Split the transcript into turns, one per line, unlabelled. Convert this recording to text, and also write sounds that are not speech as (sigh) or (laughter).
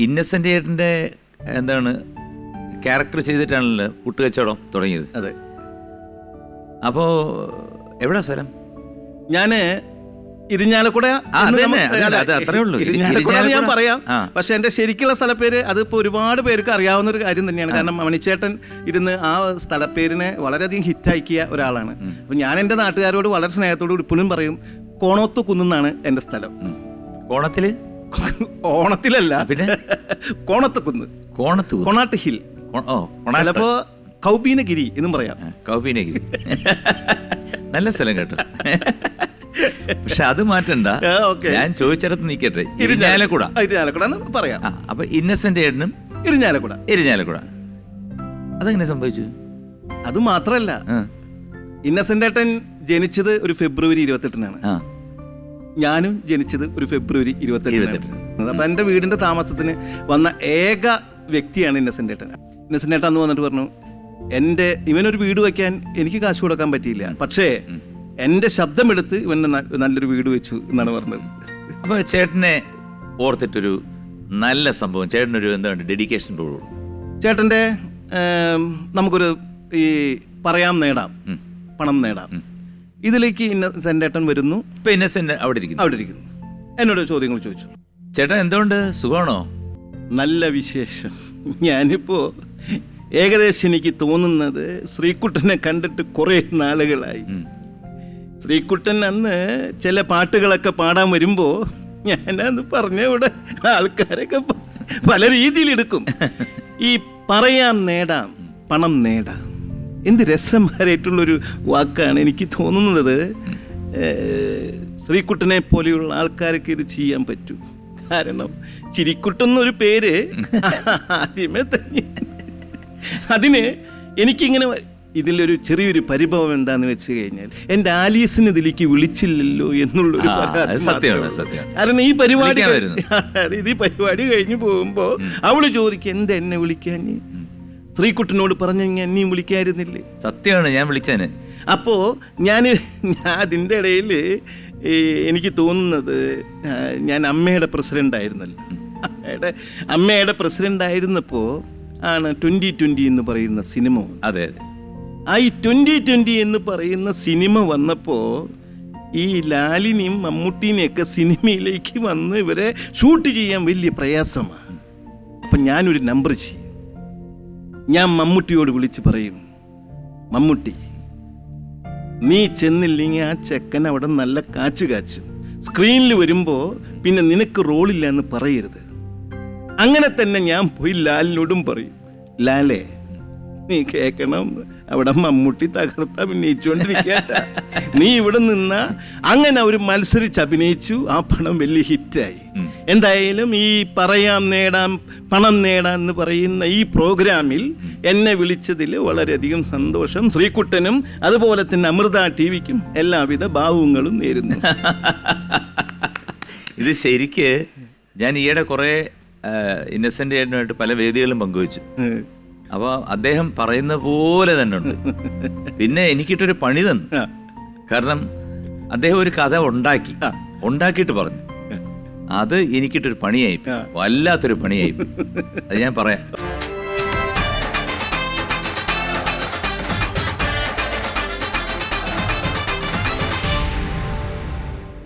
ഏട്ടന്റെ എന്താണ് ക്യാരക്ടർ ചെയ്തിട്ടാണല്ലോ കൂട്ടുകച്ചവടം തുടങ്ങിയത്.
അതെ.
അപ്പോ എവിടാ സ്ഥലം?
ഞാൻ ഇരിഞ്ഞാലക്കുട
അത്രേ ഉള്ളൂ.
ഇരിഞ്ഞാലക്കുട ഞാൻ പറയാം. പക്ഷെ എന്റെ ശരിക്കുള്ള സ്ഥലപ്പേര് അതിപ്പോ ഒരുപാട് പേർക്ക് അറിയാവുന്ന ഒരു കാര്യം തന്നെയാണ്. കാരണം മണിച്ചേട്ടൻ ഇരുന്ന് ആ സ്ഥലപ്പേരിനെ വളരെയധികം ഹിറ്റാക്കിയ ഒരാളാണ്. അപ്പൊ ഞാൻ എന്റെ നാട്ടുകാരോട് വളരെ സ്നേഹത്തോട് ഇപ്പോഴും പറയും കോണോത്തു കുന്നാണ് എന്റെ സ്ഥലം.
കോണത്തിൽ?
ഓണത്തിലല്ല.
പിന്നെ?
കോണത്ത് കുന്ന്.
കോണത്ത്
കൊണാട്ട് ഹിൽ.
ഓ കൊണാട്ട്.
ചിലപ്പോ കൗബീനഗിരി എന്നും പറയാം.
കൗപീനഗിരി. നല്ല സ്ഥലം കേട്ടോ. പക്ഷെ അത് മാറ്റണ്ട.
ആ.
ഞാൻ ചോദിച്ചിടത്ത് നിൽക്കട്ടെ ഇരിഞ്ഞാലക്കുട.
ആ, ഇരിഞ്ഞാലക്കുട എന്ന് പറയാം.
ആ അപ്പൊ ഇന്നസെന്റ് ഏടനും
ഇരിഞ്ഞാലക്കുട.
ഇരിഞ്ഞാലക്കുട. അതെങ്ങനെ സംഭവിച്ചു?
അത് മാത്രല്ല.
ആ,
ഇന്നസെന്റ് ഏട്ടൻ ജനിച്ചത് ഒരു ഫെബ്രുവരി ഇരുപത്തെട്ടിനാണ്.
ആ.
ഞാനും ജനിച്ചത് ഒരു ഫെബ്രുവരി ഇരുപത്തെട്ടിനാണ്. അപ്പം എന്റെ വീടിന്റെ താമസത്തിന് വന്ന ഏക വ്യക്തിയാണ് ഇന്നസെന്റ് ഏട്ടൻ. ഇന്നസെന്റ് ഏട്ടൻ അന്ന് വന്നിട്ട് പറഞ്ഞു എന്റെ ഇവനൊരു വീട് വയ്ക്കാൻ എനിക്ക് കാശ് കൊടുക്കാൻ പറ്റിയില്ല. പക്ഷേ എന്റെ ശബ്ദമെടുത്ത് ഇവന്റെ നല്ലൊരു വീട് വെച്ചു എന്നാണ് പറഞ്ഞത്.
അപ്പോൾ ചേട്ടനെ ഓർത്തിട്ടൊരു നല്ല സംഭവം. ചേട്ടനൊരു എന്താണ് ഡെഡിക്കേഷൻ
ചേട്ടന്റെ ചേട്ടന്റെ നമുക്കൊരു ഈ പറയാം നേടാം പണം നേടാം. ഇതിലേക്ക് ഇന്നസെന്റ് ഏട്ടൻ വരുന്നു.
ഇപ്പൊ ഇന്നസെന്റ് അവിടെ ഇരിക്കുന്നു.
അവിടെ ഇരിക്കുന്നു. എന്നോട് ചോദ്യങ്ങൾ ചോദിച്ചു.
ചേട്ടൻ എന്തുകൊണ്ട്? സുഖമാണോ?
നല്ല വിശേഷം. ഞാനിപ്പോ ഏകദേശം എനിക്ക് തോന്നുന്നത് ശ്രീകുട്ടനെ കണ്ടിട്ട് കുറേ നാളുകളായി. ശ്രീകുട്ടൻ അന്ന് ചില പാട്ടുകളൊക്കെ പാടാൻ വരുമ്പോ ഞാനന്ന് പറഞ്ഞ ഇവിടെ ആൾക്കാരൊക്കെ പല പല രീതിയിലെടുക്കും ഈ പറയാം നേടാം പണം നേടാം. എന്ത് രസമായിട്ടുള്ളൊരു വാക്കാണ് എനിക്ക് തോന്നുന്നത് ശ്രീക്കുട്ടനെ ശ്രീകുട്ടനെ പോലെയുള്ള ആൾക്കാർക്ക് ഇത് ചെയ്യാൻ പറ്റൂ കാരണം ചിരിക്കുട്ടെന്നൊരു പേര് ആദ്യമേ തന്നെ അതിന് എനിക്കിങ്ങനെ ഇതിലൊരു ചെറിയൊരു പരിഭവം എന്താണെന്ന് വെച്ച് കഴിഞ്ഞാൽ എന്റെ ആലീസിന് ഇതിലേക്ക് വിളിച്ചില്ലല്ലോ എന്നുള്ളൊരു.
സത്യമാണ്.
കാരണം ഈ പരിപാടി. ഇത് (laughs) ഈ പരിപാടി കഴിഞ്ഞു പോകുമ്പോൾ അവൾ ചോദിക്കും എന്താ എന്നെ വിളിക്കാൻ ശ്രീകുട്ടനോട് പറഞ്ഞ എന്നെയും വിളിക്കായിരുന്നില്ലേ?
സത്യമാണ് ഞാൻ വിളിച്ചേനെ
അപ്പോ ഞാൻ ഞാൻ അതിന്റെ ഇടയിൽ എനിക്ക് തോന്നുന്നത് ഞാൻ അമ്മയുടെ പ്രസിഡന്റ് ആയിരുന്നല്ലോ. അമ്മയുടെ അമ്മയുടെ പ്രസിഡന്റ് ആയിരുന്നപ്പോൾ ആണ് ട്വന്റി ട്വന്റി എന്ന് പറയുന്ന സിനിമ
അതെ അതെ.
ആ ഈ ട്വന്റി ട്വന്റി എന്ന് പറയുന്ന സിനിമ വന്നപ്പോൾ ഈ ലാലിനെയും മമ്മൂട്ടീനെയൊക്കെ സിനിമയിലേക്ക് വന്ന് ഇവരെ ഷൂട്ട് ചെയ്യാൻ വലിയ പ്രയാസമാണ്. അപ്പം ഞാനൊരു നമ്പർ ചെയ്യും. ഞാൻ മമ്മൂട്ടിയോട് വിളിച്ച് പറയും മമ്മൂട്ടി നീ ചെന്നില്ലെങ്കിൽ ആ ചെക്കൻ അവിടെ നല്ല കാച്ചു കാച്ചു. സ്ക്രീനിൽ വരുമ്പോൾ പിന്നെ നിനക്ക് റോളില്ല എന്ന് പറയരുത്. അങ്ങനെ തന്നെ ഞാൻ പോയി ലാലിനോടും പറയും ലാലേ നീ കേക്കണം. അവിടെ മമ്മൂട്ടി തകർത്ത് അഭിനയിച്ചുകൊണ്ടിരിക്കട്ട നീ ഇവിടെ നിന്ന അങ്ങനെ അവർ മത്സരിച്ച് അഭിനയിച്ചു. ആ പണം വലിയ ഹിറ്റായി. എന്തായാലും ഈ പറയാം നേടാം പണം നേടാം എന്ന് പറയുന്ന ഈ പ്രോഗ്രാമിൽ എന്നെ വിളിച്ചതിൽ വളരെയധികം സന്തോഷം. ശ്രീകുട്ടനും അതുപോലെ തന്നെ അമൃത ടി വിക്കും എല്ലാവിധ ഭാവങ്ങളും നേരുന്നു. (laughs)
ഇത് ശരിക്ക് ഞാൻ ഈയിടെ കുറേ ഇന്നസെന്റ് ആയിട്ട് പല വേദികളും പങ്കുവച്ചു. അപ്പോൾ അദ്ദേഹം പറയുന്ന പോലെ തന്നെ ഉണ്ട്. പിന്നെ എനിക്കിട്ടൊരു പണി തന്നു. കാരണം അദ്ദേഹം ഒരു കഥ ഉണ്ടാക്കി. ഉണ്ടാക്കിയിട്ട് പറഞ്ഞു. അത് എനിക്കിട്ടൊരു പണിയായി. വല്ലാത്തൊരു പണിയായി. അത് ഞാൻ പറയാം.